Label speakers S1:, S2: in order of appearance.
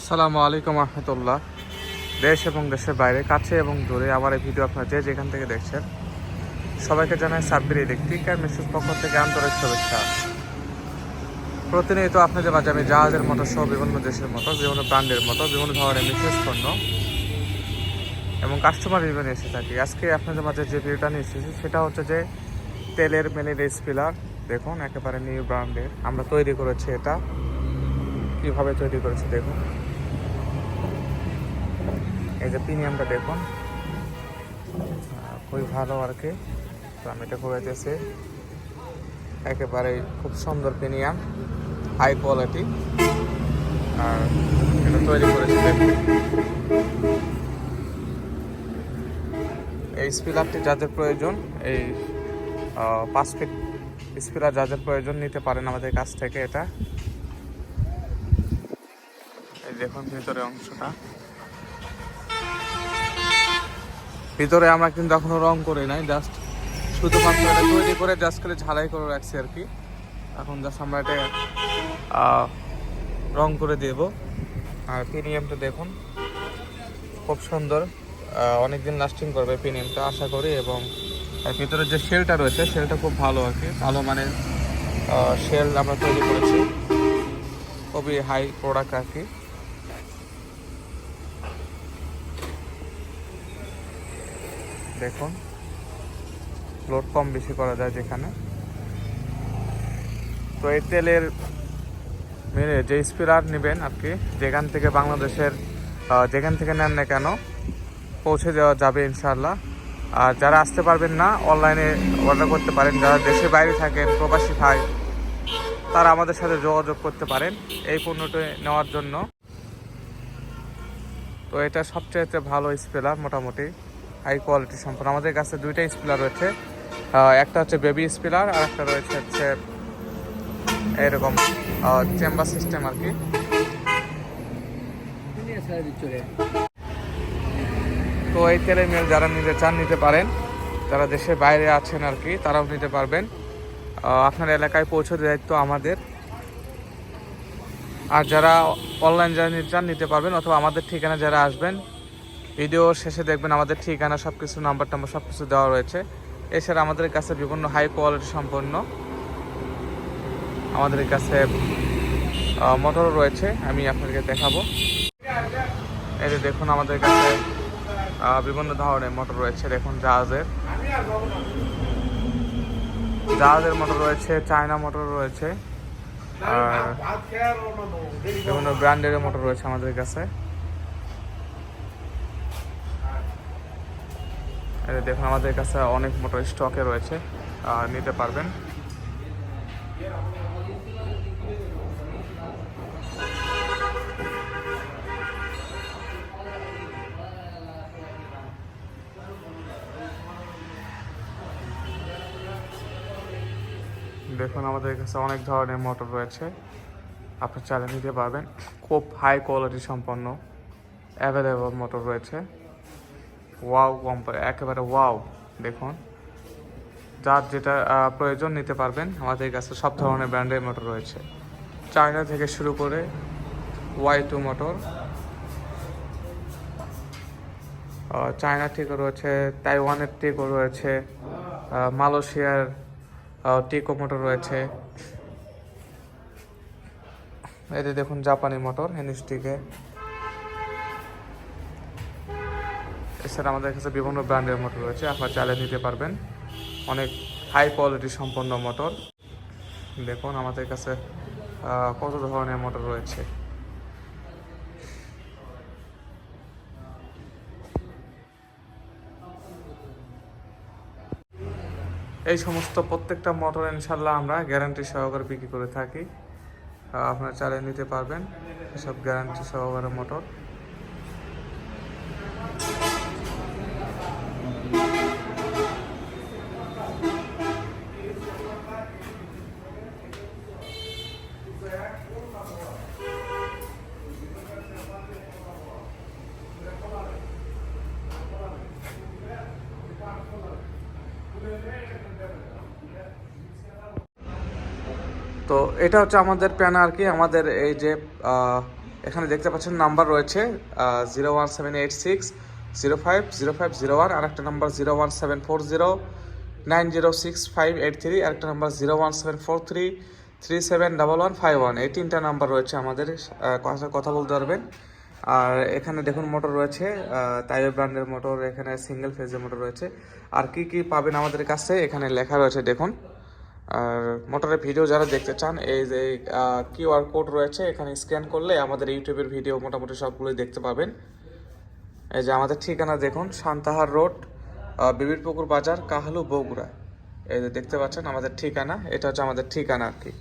S1: আসসালামু আলাইকুম রহমতুল্লাহ। দেশ এবং দেশের বাইরে, কাছে এবং দূরে আমার এই ভিডিও আপনারা যে যেখান থেকে দেখছেন, সবাইকে জানাই সাব্বির ইলেকট্রিক আর মিসেস পক্ষ থেকে আন্তরিক শুভেচ্ছা। প্রতিনিয়ত আপনাদের মাঝে আমি জাহাজের মতো সহ বিভিন্ন দেশের মতো, বিভিন্ন ব্র্যান্ডের মতো, বিভিন্ন ধরনের মিসেস পণ্য এবং কাস্টমার রিভিউ এসে থাকি। আজকে আপনাদের মাঝে যে ভিডিওটা নিয়ে এসেছি, সেটা হচ্ছে যে তেলের মেনি রেস পিলার দেখুন, একেবারে নিউ ব্র্যান্ডের আমরা তৈরি করেছি এটা। কীভাবে তৈরি করেছি, দেখুন। এই যে প্রিমিয়ামটা দেখুন। খুবই ভালো আর কি। তো আমি এটা দিয়েছি একেবারে খুব সুন্দর প্রিমিয়াম। হাই কোয়ালিটি আর এটা তৈরি করেছি এই স্পিলারটি যাদের প্রয়োজন, এই পাঁচ ফিট স্পিলার যাদের প্রয়োজন, নিতে পারেন আমাদের কাছ থেকে এটা। এই দেখুন ভিতরে অংশটা। ভিতরে আমরা কিন্তু এখনও রং করে নাই জাস্ট শুধুমাত্র এটা তৈরি করে জাস্ট করে ঝালাই করে রাখছি আর কি। এখন জাস্ট আমরা এটা রং করে দেব। আর প্রিমিয়ামটা দেখুন, খুব সুন্দর। অনেক দিন লাস্টিং করবে প্রিমিয়ামটা আশা করি, এবং এর ভিতরে যে শেলটা রয়েছে শেলটা খুব ভালো আর কি। ভালো মানে শেল আমরা তৈরি করেছি। খুবই হাই প্রোডাক্ট আর কি। দেখুন। লোড কম বেশি করা যায় যেখানে। তো এই তেলের মেরে যে স্পিরার নেবেন আর কি, যেখান থেকে বাংলাদেশের যেখান থেকে নেন না কেন, পৌঁছে দেওয়া যাবে ইনশাল্লাহ আর যারা আসতে পারবেন না অনলাইনে অর্ডার করতে পারেন। যারা দেশের বাইরে থাকেন, প্রবাসী ভাই, তারা আমাদের সাথে যোগাযোগ করতে পারেন এই পণ্যটি নেওয়ার জন্য। তো এটা সবচেয়ে ভালো স্পেলার মোটামুটি। হাই কোয়ালিটি সম্পন্ন। আমাদের কাছে দুইটা স্পিলার রয়েছে। একটা হচ্ছে বেবি স্পিলার আর একটা রয়েছে হচ্ছে এরকম চেম্বার সিস্টেম আর কি। তো এই তেলের মিল যারা নিতে চান নিতে পারেন। যারা দেশের বাইরে আছেন আর কি, তারাও নিতে পারবেন। আপনার এলাকায় পৌঁছে দায়িত্ব আমাদের। আর যারা অনলাইন যারা চান নিতে পারবেন, অথবা আমাদের ঠিকানা যারা আসবেন ভিডিও শেষে দেখবেন আমাদের ঠিকানা সব কিছু নাম্বার টাম্বার সব কিছু দেওয়া রয়েছে। এছাড়া আমাদের কাছে বিভিন্ন হাই কোয়ালিটি সম্পন্ন আমাদের কাছে মোটরও রয়েছে। আমি আপনাদেরকে দেখাবো। এই দেখুন আমাদের কাছে বিভিন্ন ধরনের মোটর রয়েছে। দেখুন জাহাজের। জাহাজের মোটর রয়েছে, চায়না মোটর রয়েছে, আর বিভিন্ন ব্র্যান্ডের মোটর রয়েছে আমাদের কাছে এই যে দেখুন, আমাদের কাছে অনেক মোটর স্টকে রয়েছে নিতে পারবেন। দেখুন, আমাদের কাছে অনেক ধরনের মোটর রয়েছে। আপনি চালিয়ে নিতে পারবেন। খুব হাই কোয়ালিটি সম্পন্ন অ্যাভেলেবল মোটর রয়েছে। ওয়াও কোম্পানি একেবারে ওয়াও। দেখুন, যার যেটা প্রয়োজন নিতে পারবেন। আমাদের কাছে সব ধরনের ব্র্যান্ডের মোটর রয়েছে। চায়না থেকে শুরু করে ওয়াই টু মোটর। চায়না থেকে রয়েছে, তাইওয়ানের টেকও রয়েছে মালয়েশিয়ার টেকো মোটর রয়েছে। যে দেখুন, জাপানি মোটর এনএসটিকে এছাড়া আমাদের কাছে বিভিন্ন ব্র্যান্ডের মোটর রয়েছে, আপনারা চালিয়ে নিতে পারবেন। অনেক হাই কোয়ালিটি সম্পন্ন মোটর। দেখুন, আমাদের কাছে কত ধরনের মোটর রয়েছে। এই সমস্ত প্রত্যেকটা মোটর ইনশাল্লাহ আমরা গ্যারান্টি সহকারে বিক্রি করে থাকি। আপনারা চালিয়ে নিতে পারবেন। এসব গ্যারান্টি সহকারে মোটর। তো এটা হচ্ছে আমাদের প্যান আর কি, আমাদের এই যে এখানে দেখতে পাচ্ছেন নাম্বার রয়েছে zero one seven eight six, zero five zero five, zero one, আর একটা number zero one seven four zero, nine zero six five eight three, আর একটা number zero one seven four three three seven double one five one, এই তিনটা number রয়েছে আমাদের কথা কথা বলতে পারবেন। আর এখানে দেখুন মোটর রয়েছে তাইবে ব্র্যান্ডের মোটর, এখানে সিঙ্গেল ফেজের মোটর রয়েছে। আর কি কি পাবেন আমাদের কাছে, এখানে লেখা রয়েছে, দেখুন। আর মোটরের ভিডিও যারা দেখতে চান, এই যে কিউআর কোড রয়েছে, এখানে স্ক্যান করলে আমাদের ইউটিউবের ভিডিও মোটামুটি সবগুলোই দেখতে পাবেন। এই যে আমাদের ঠিকানা দেখুন, সান্তাহার রোড বিবির পুকুর বাজার, কাহালু বগুড়া। এই যে দেখতে পাচ্ছেন আমাদের ঠিকানা, এটা হচ্ছে আমাদের ঠিকানা আর কি।